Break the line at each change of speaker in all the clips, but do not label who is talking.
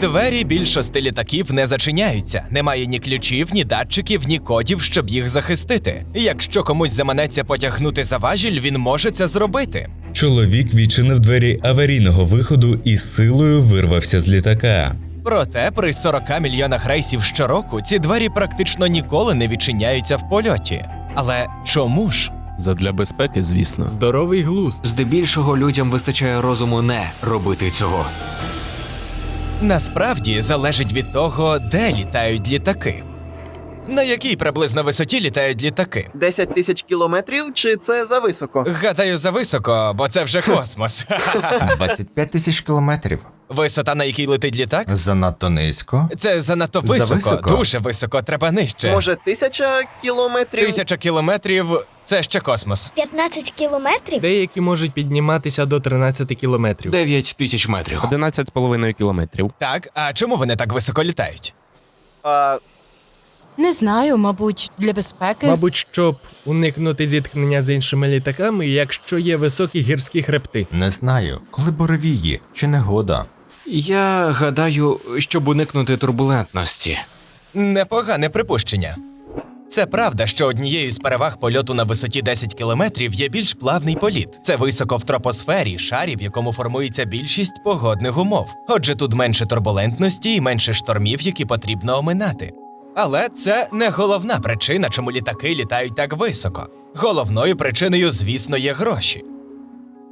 Двері більшості літаків не зачиняються. Немає ні ключів, ні датчиків, ні кодів, щоб їх захистити. Якщо комусь заманеться потягнути за важіль, він може це зробити.
Чоловік відчинив двері аварійного виходу і з силою вирвався з літака.
Проте при 40 мільйонах рейсів щороку ці двері практично ніколи не відчиняються в польоті. Але чому ж?
Задля безпеки, звісно.
Здоровий глузд.
Здебільшого людям вистачає розуму не робити цього.
Насправді залежить від того, де літають літаки. На якій приблизно висоті літають літаки?
10 тисяч кілометрів, чи це за високо?
Гадаю, за високо, бо це вже космос.
25 тисяч кілометрів.
Висота, на якій летить літак?
Занадто низько.
Це занадто високо,
Зависоко?
дуже високо, треба нижче.
Може, тисяча кілометрів?
Тисяча кілометрів це ще космос.
15 кілометрів?
Деякі можуть підніматися до 13 кілометрів.
9 тисяч метрів.
11,5 кілометрів.
Так, а чому вони так високо літають?
А,
Не знаю, мабуть, для безпеки.
Мабуть, щоб уникнути зіткнення з іншими літаками, якщо є високі гірські хребти.
Не знаю, коли буревії чи негода.
Я гадаю, щоб уникнути турбулентності.
Непогане припущення. Це правда, що однією з переваг польоту на висоті 10 кілометрів є більш плавний політ. Це високо в тропосфері, шарі, в якому формується більшість погодних умов. Отже, тут менше турбулентності і менше штормів, які потрібно оминати. Але це не головна причина, чому літаки літають так високо. Головною причиною, звісно, є гроші.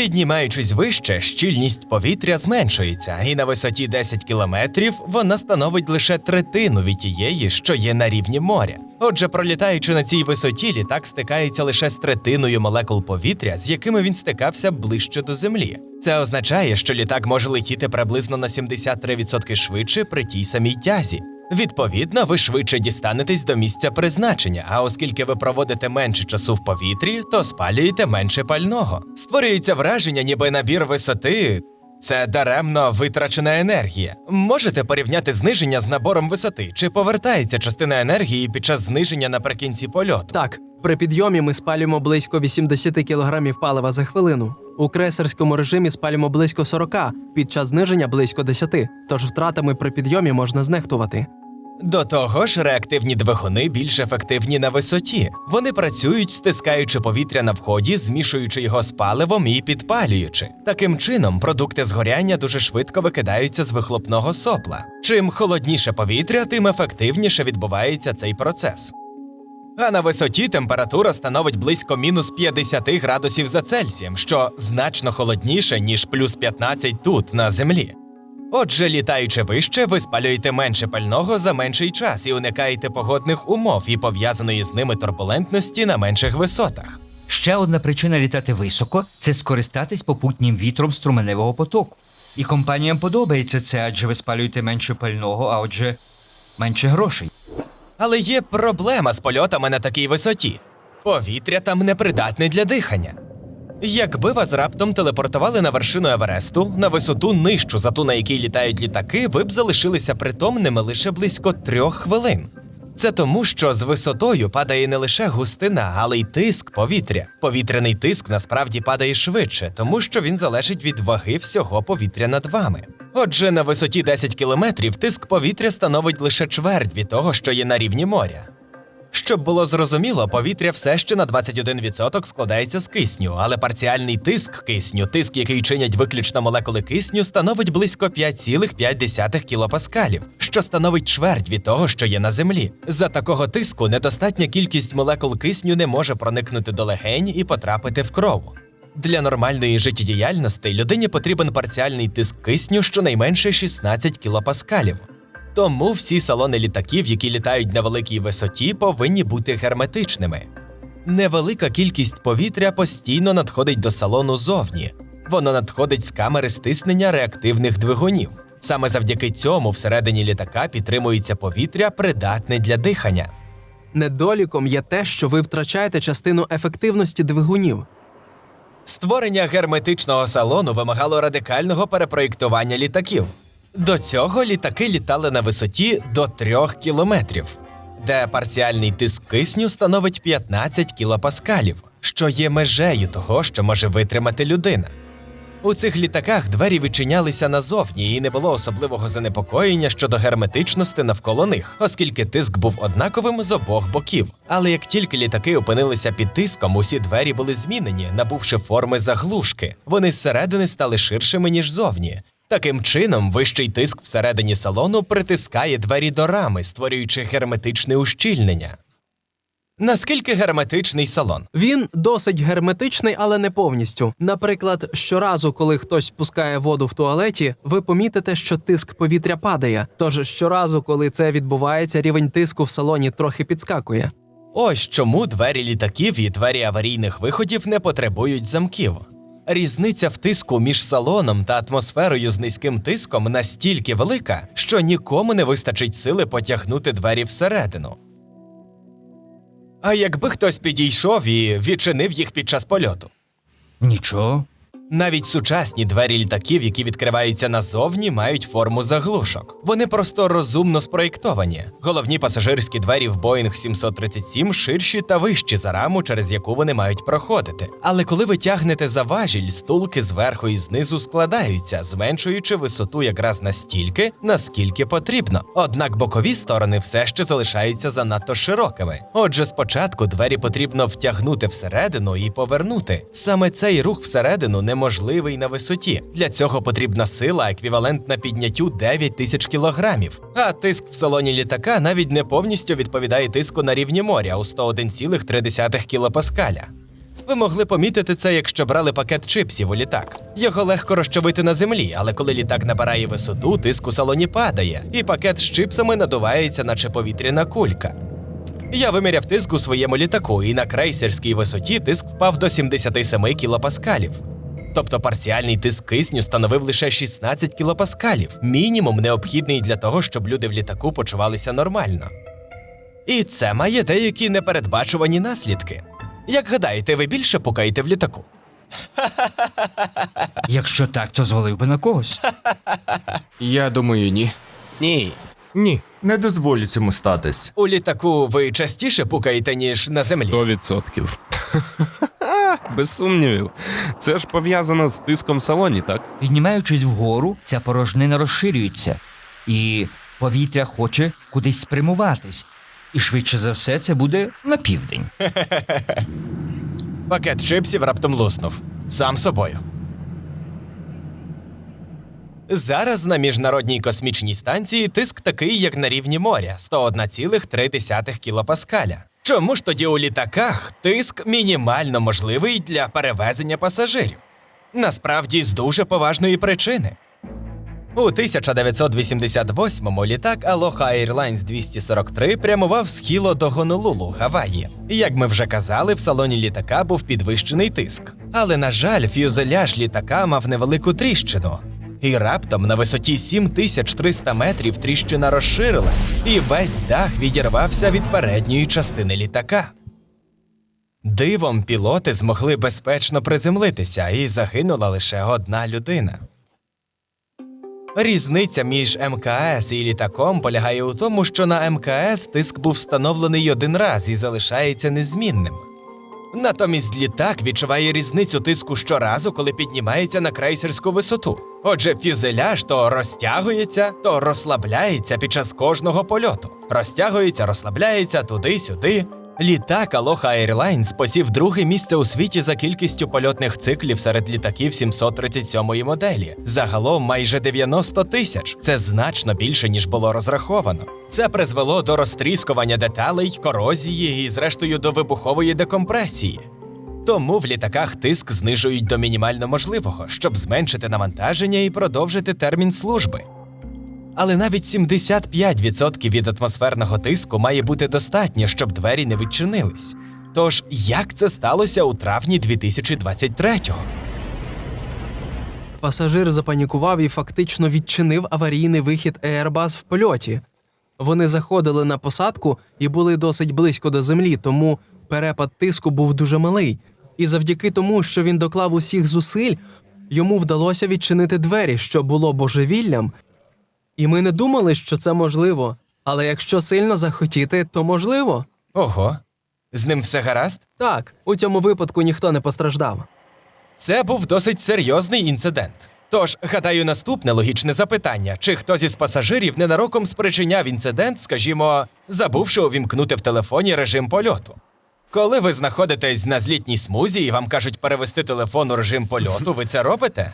Піднімаючись вище, щільність повітря зменшується, і на висоті 10 кілометрів вона становить лише третину від тієї, що є на рівні моря. Отже, пролітаючи на цій висоті, літак стикається лише з третиною молекул повітря, з якими він стикався ближче до землі. Це означає, що літак може летіти приблизно на 73% швидше при тій самій тязі. Відповідно, ви швидше дістанетесь до місця призначення, а оскільки ви проводите менше часу в повітрі, то спалюєте менше пального. Створюється враження, ніби набір висоти. Це даремно витрачена енергія. Можете порівняти зниження з набором висоти, чи повертається частина енергії під час зниження наприкінці польоту?
Так, при підйомі ми спалюємо близько 80 кг палива за хвилину. У крейсерському режимі спалюємо близько 40, під час зниження близько 10, тож втратами при підйомі можна знехтувати.
До того ж, реактивні двигуни більш ефективні на висоті. Вони працюють, стискаючи повітря на вході, змішуючи його з паливом і підпалюючи. Таким чином, продукти згоряння дуже швидко викидаються з вихлопного сопла. Чим холодніше повітря, тим ефективніше відбувається цей процес. А на висоті температура становить близько мінус 50 градусів за Цельсієм, що значно холодніше, ніж плюс 15 тут, на землі. Отже, літаючи вище, ви спалюєте менше пального за менший час і уникаєте погодних умов і пов'язаної з ними турбулентності на менших висотах.
Ще одна причина літати високо це скористатись попутнім вітром струменевого потоку. І компаніям подобається це, адже ви спалюєте менше пального, а отже, менше грошей.
Але є проблема з польотами на такій висоті. Повітря там непридатне для дихання. Якби вас раптом телепортували на вершину Евересту на висоту нижчу за ту, на якій літають літаки, ви б залишилися притомними лише близько трьох хвилин. Це тому, що з висотою падає не лише густина, але й тиск повітря. Повітряний тиск насправді падає швидше, тому що він залежить від ваги всього повітря над вами. Отже, на висоті 10 кілометрів тиск повітря становить лише чверть від того, що є на рівні моря. Щоб було зрозуміло, повітря все ще на 21% складається з кисню, але парціальний тиск кисню, тиск, який чинять виключно молекули кисню, становить близько 5,5 кілопаскалів, що становить чверть від того, що є на землі. За такого тиску недостатня кількість молекул кисню не може проникнути до легень і потрапити в кров. Для нормальної життєдіяльності людині потрібен парціальний тиск кисню щонайменше 16 кілопаскалів. Тому всі салони літаків, які літають на великій висоті, повинні бути герметичними. Невелика кількість повітря постійно надходить до салону зовні. Воно надходить з камери стиснення реактивних двигунів. Саме завдяки цьому всередині літака підтримується повітря, придатне для дихання.
Недоліком є те, що ви втрачаєте частину ефективності двигунів.
Створення герметичного салону вимагало радикального перепроєктування літаків. До цього літаки літали на висоті до 3 кілометрів, де парціальний тиск кисню становить 15 кілопаскалів, що є межею того, що може витримати людина. У цих літаках двері відчинялися назовні, і не було особливого занепокоєння щодо герметичності навколо них, оскільки тиск був однаковим з обох боків. Але як тільки літаки опинилися під тиском, усі двері були змінені, набувши форми заглушки. Вони зсередини стали ширшими ніж зовні. Таким чином, вищий тиск всередині салону притискає двері до рами, створюючи герметичне ущільнення. Наскільки герметичний салон?
Він досить герметичний, але не повністю. Наприклад, щоразу, коли хтось спускає воду в туалеті, ви помітите, що тиск повітря падає. Тож щоразу, коли це відбувається, рівень тиску в салоні трохи підскакує.
Ось чому двері літаків і двері аварійних виходів не потребують замків. Різниця в тиску між салоном та атмосферою з низьким тиском настільки велика, що нікому не вистачить сили потягнути двері всередину. А якби хтось підійшов і відчинив їх під час польоту?
Нічого.
Навіть сучасні двері літаків, які відкриваються назовні, мають форму заглушок. Вони просто розумно спроєктовані. Головні пасажирські двері в Boeing 737 ширші та вищі за раму, через яку вони мають проходити. Але коли ви тягнете за важіль, стулки зверху і знизу складаються, зменшуючи висоту якраз настільки, наскільки потрібно. Однак бокові сторони все ще залишаються занадто широкими. Отже, спочатку двері потрібно втягнути всередину і повернути. Саме цей рух всередину неможливий на висоті. Для цього потрібна сила, еквівалентна підняттю 9 тисяч кілограмів. А тиск в салоні літака навіть не повністю відповідає тиску на рівні моря у 101,3 кілопаскаля. Ви могли помітити це, якщо брали пакет чипсів у літак. Його легко розчавити на землі, але коли літак набирає висоту, тиск у салоні падає, і пакет з чипсами надувається, наче повітряна кулька. Я виміряв тиск у своєму літаку, і на крейсерській висоті тиск впав до 77 кілопаскалів. Тобто парціальний тиск кисню становив лише 16 кілопаскалів, мінімум необхідний для того, щоб люди в літаку почувалися нормально. І це має деякі непередбачувані наслідки. Як гадаєте, ви більше пукаєте в літаку?
Якщо так, то звалив би на когось.
Я думаю, ні.
Ні. Ні.
Не дозволю цьому статись.
У літаку ви частіше пукаєте, ніж на землі.
Сто відсотків. Без сумнівів. Це ж пов'язано з тиском в салоні, так?
Піднімаючись вгору, ця порожнина розширюється, і повітря хоче кудись спрямуватись. І швидше за все це буде на південь.
Пакет чипсів раптом луснув. Сам собою. Зараз на міжнародній космічній станції тиск такий, як на рівні моря 101,3 кілопаскаля. Чому ж тоді у літаках тиск мінімально можливий для перевезення пасажирів? Насправді з дуже поважної причини. У 1988-му літак Aloha Airlines 243 прямував з Хіло до Гонолулу, Гаваї. Як ми вже казали, в салоні літака був підвищений тиск. Але, на жаль, фюзеляж літака мав невелику тріщину. І раптом на висоті 7300 метрів тріщина розширилась, і весь дах відірвався від передньої частини літака. Дивом пілоти змогли безпечно приземлитися, і загинула лише одна людина. Різниця між МКС і літаком полягає у тому, що на МКС тиск був встановлений один раз і залишається незмінним. Натомість літак відчуває різницю тиску щоразу, коли піднімається на крейсерську висоту. Отже, фюзеляж то розтягується, то розслабляється під час кожного польоту. Розтягується, розслабляється туди-сюди. Літак Aloha Airlines посів друге місце у світі за кількістю польотних циклів серед літаків 737-ї моделі. Загалом майже 90 тисяч. Це значно більше, ніж було розраховано. Це призвело до розтріскування деталей, корозії і, зрештою, до вибухової декомпресії. Тому в літаках тиск знижують до мінімально можливого, щоб зменшити навантаження і продовжити термін служби. Але навіть 75% від атмосферного тиску має бути достатньо, щоб двері не відчинились. Тож як це сталося у травні 2023-го?
Пасажир запанікував і фактично відчинив аварійний вихід Airbus в польоті. Вони заходили на посадку і були досить близько до землі, тому перепад тиску був дуже малий. І завдяки тому, що він доклав усіх зусиль, йому вдалося відчинити двері, що було божевіллям. І ми не думали, що це можливо. Але якщо сильно захотіти, то можливо.
Ого, з ним все гаразд?
Так, у цьому випадку ніхто не постраждав.
Це був досить серйозний інцидент. Тож, гадаю, наступне логічне запитання: чи хтось із пасажирів ненароком спричиняв інцидент, скажімо, забувши увімкнути в телефоні режим польоту. Коли ви знаходитесь на злітній смузі і вам кажуть перевести телефон у режим польоту, ви це робите?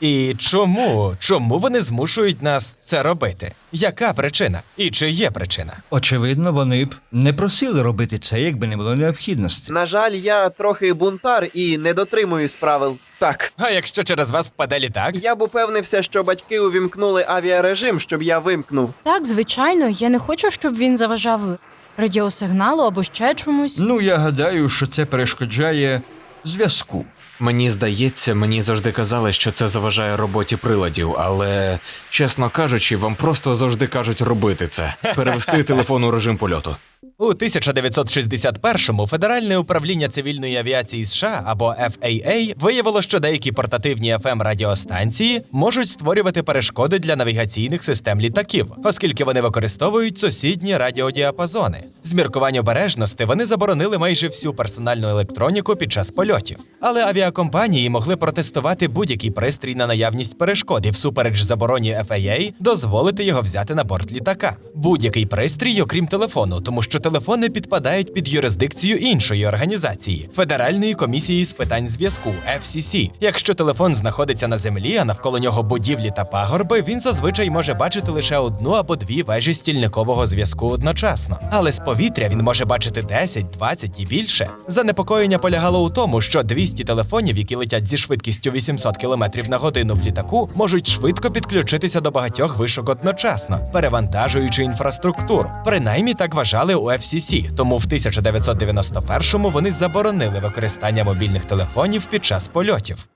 І чому? Чому вони змушують нас це робити? Яка причина? І чи є причина?
Очевидно, вони б не просили робити це, якби не було необхідності.
На жаль, я трохи бунтар і не дотримуюсь правил. Так.
А якщо через вас впаде літак?
Я б упевнився, що батьки увімкнули авіарежим, щоб я вимкнув.
Так, звичайно, я не хочу, щоб він заважав радіосигналу або ще чомусь.
Ну, я гадаю, що це перешкоджає зв'язку.
Мені здається, мені завжди казали, що це заважає роботі приладів, але чесно кажучи, вам просто завжди кажуть робити це перевести телефон у режим польоту.
У 1961-му Федеральне управління цивільної авіації США або FAA виявило, що деякі портативні fm радіостанції можуть створювати перешкоди для навігаційних систем літаків, оскільки вони використовують сусідні радіодіапазони. З міркувань обережності вони заборонили майже всю персональну електроніку під час польотів. Але авіакомпанії могли протестувати будь-який пристрій на наявність перешкод всупереч забороні FAA дозволити його взяти на борт літака. Будь-який пристрій, окрім телефону, тому що телефони підпадають під юрисдикцію іншої організації Федеральної комісії з питань зв'язку FCC. Якщо телефон знаходиться на землі, а навколо нього будівлі та пагорби, він зазвичай може бачити лише одну або дві вежі стільникового зв'язку одночасно. Але з повітря він може бачити 10, 20 і більше. Занепокоєння полягало у тому, що 200 телефонів, які летять зі швидкістю 800 км на годину в літаку, можуть швидко підключитися до багатьох вишок одночасно, перевантажуючи інфраструктуру. Принаймні так вважали у FCC, тому в 1991-му вони заборонили використання мобільних телефонів під час польотів.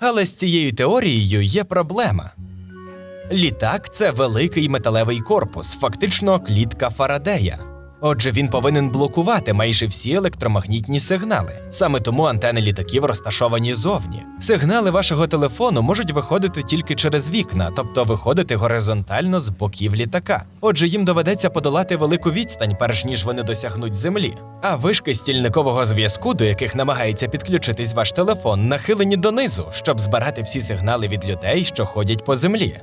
Але з цією теорією є проблема. Літак це великий металевий корпус, фактично клітка Фарадея. Отже, він повинен блокувати майже всі електромагнітні сигнали. Саме тому антени літаків розташовані зовні. Сигнали вашого телефону можуть виходити тільки через вікна, тобто виходити горизонтально з боків літака. Отже, їм доведеться подолати велику відстань, перш ніж вони досягнуть землі. А вишки стільникового зв'язку, до яких намагається підключитись ваш телефон, нахилені донизу, щоб збирати всі сигнали від людей, що ходять по землі.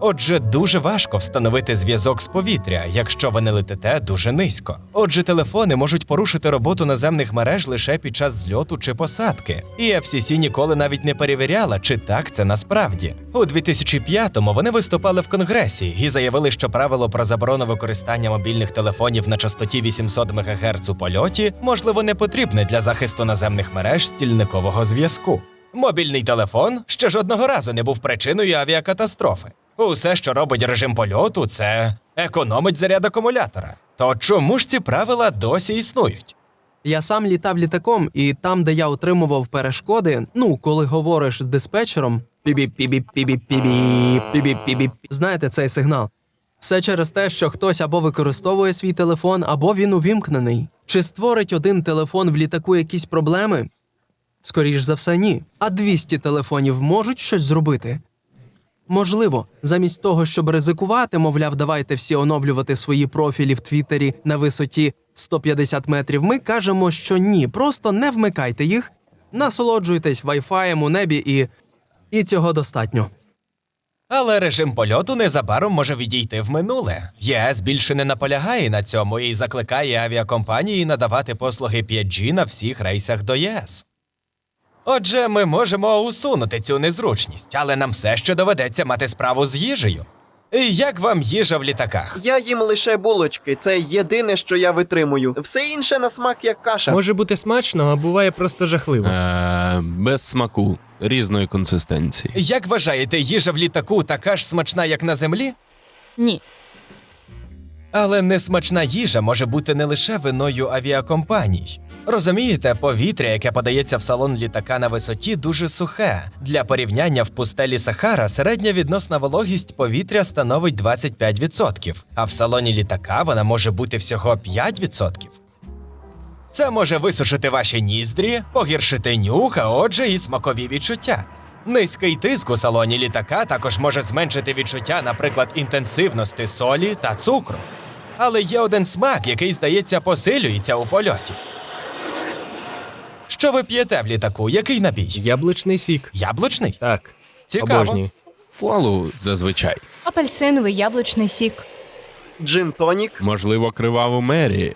Отже, дуже важко встановити зв'язок з повітря, якщо ви не летите дуже низько. Отже, телефони можуть порушити роботу наземних мереж лише під час зльоту чи посадки. І FCC ніколи навіть не перевіряла, чи так це насправді. У 2005-му вони виступали в конгресі і заявили, що правило про заборону використання мобільних телефонів на частоті 800 МГц у польоті можливо не потрібне для захисту наземних мереж стільникового зв'язку. Мобільний телефон ще жодного разу не був причиною авіакатастрофи. Усе, що робить режим польоту, це економить заряд акумулятора. То чому ж ці правила досі існують?
Я сам літав літаком, і там, де я отримував перешкоди, ну, коли говориш з диспетчером, пібіп пібіп пібіп пібіп пібіп пібіп знаєте цей сигнал? Все через те, що хтось або використовує свій телефон, або він увімкнений. Чи створить один телефон в літаку якісь проблеми? Скоріш за все, ні. А 200 телефонів можуть щось зробити? Можливо, замість того, щоб ризикувати, мовляв, давайте всі оновлювати свої профілі в Твіттері на висоті 150 метрів, ми кажемо, що ні, просто не вмикайте їх, насолоджуйтесь вайфаєм у небі і. і цього достатньо.
Але режим польоту незабаром може відійти в минуле. ЄС більше не наполягає на цьому і закликає авіакомпанії надавати послуги 5G на всіх рейсах до ЄС. Отже, ми можемо усунути цю незручність, але нам все ще доведеться мати справу з їжею. І як вам їжа в літаках?
Я їм лише булочки, це єдине, що я витримую. Все інше на смак як каша.
Може бути смачно, а буває просто жахливо.
Е, без смаку, різної консистенції.
Як вважаєте, їжа в літаку така ж смачна, як на землі?
Ні.
Але несмачна їжа може бути не лише виною авіакомпаній. Розумієте, повітря, яке подається в салон літака на висоті, дуже сухе. Для порівняння в пустелі Сахара середня відносна вологість повітря становить 25%, а в салоні літака вона може бути всього 5%. Це може висушити ваші ніздрі, погіршити нюх, а отже, і смакові відчуття. Низький тиск у салоні літака також може зменшити відчуття, наприклад, інтенсивності солі та цукру. Але є один смак, який, здається, посилюється у польоті. Що ви п'єте в літаку? Який напій?
Яблучний сік.
Яблучний?
Так.
Цікаво.
Обожнюю.
Колу зазвичай.
Апельсиновий яблучний сік.
Джин тонік.
Можливо, криваву Мері.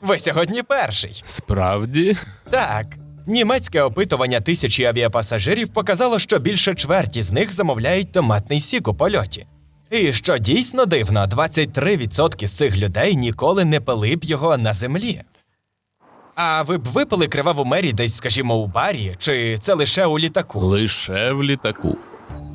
Ви сьогодні перший.
Справді?
Так. Німецьке опитування тисячі авіапасажирів показало, що більше чверті з них замовляють томатний сік у польоті. І що дійсно дивно, 23% з цих людей ніколи не пили б його на землі. А ви б випили криваву мері десь, скажімо, у барі, чи це лише у літаку?
Лише в літаку.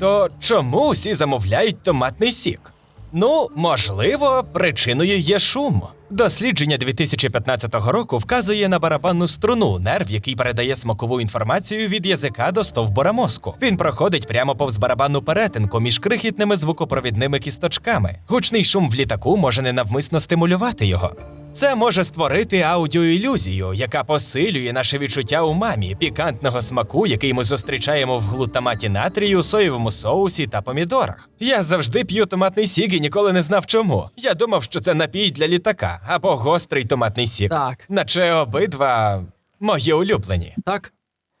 То чому всі замовляють томатний сік? Ну, можливо, причиною є шум. Дослідження 2015 року вказує на барабанну струну, нерв, який передає смакову інформацію від язика до стовбура мозку. Він проходить прямо повз барабанну перетинку між крихітними звукопровідними кісточками. Гучний шум в літаку може ненавмисно стимулювати його. Це може створити аудіоілюзію, яка посилює наше відчуття у мамі, пікантного смаку, який ми зустрічаємо в глутаматі натрію, соєвому соусі та помідорах. Я завжди п'ю томатний сік і ніколи не знав чому. Я думав, що це напій для літака або гострий томатний сік.
Так.
Наче обидва мої улюблені.
Так?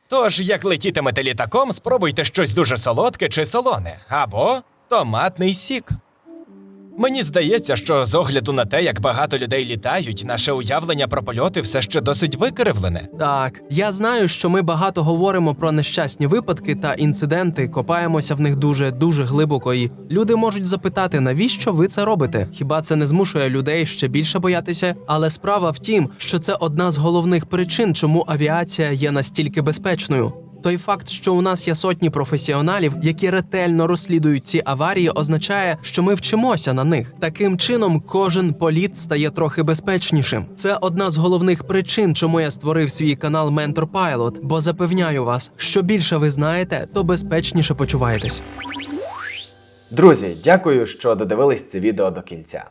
Тож, як летітимете літаком, спробуйте щось дуже солодке чи солоне, або томатний сік. Мені здається, що з огляду на те, як багато людей літають, наше уявлення про польоти все ще досить викривлене.
Так. Я знаю, що ми багато говоримо про нещасні випадки та інциденти, копаємося в них дуже дуже глибоко, і люди можуть запитати, навіщо ви це робите? Хіба це не змушує людей ще більше боятися? Але справа в тім, що це одна з головних причин, чому авіація є настільки безпечною. Той факт, що у нас є сотні професіоналів, які ретельно розслідують ці аварії, означає, що ми вчимося на них. Таким чином, кожен політ стає трохи безпечнішим. Це одна з головних причин, чому я створив свій канал Mentor Pilot, бо запевняю вас, що більше ви знаєте, то безпечніше почуваєтесь.
Друзі, дякую, що додивились це відео до кінця.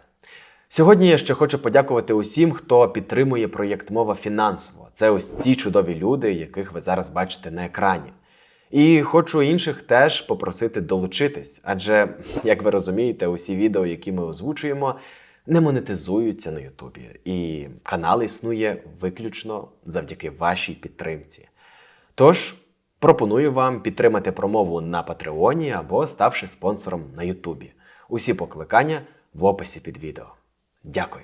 Сьогодні я ще хочу подякувати усім, хто підтримує проєкт мова фінансово. Це ось ці чудові люди, яких ви зараз бачите на екрані. І хочу інших теж попросити долучитись, адже, як ви розумієте, усі відео, які ми озвучуємо, не монетизуються на Ютубі, і канал існує виключно завдяки вашій підтримці. Тож пропоную вам підтримати промову на Патреоні або ставши спонсором на Ютубі. Усі покликання в описі під відео. Дякую.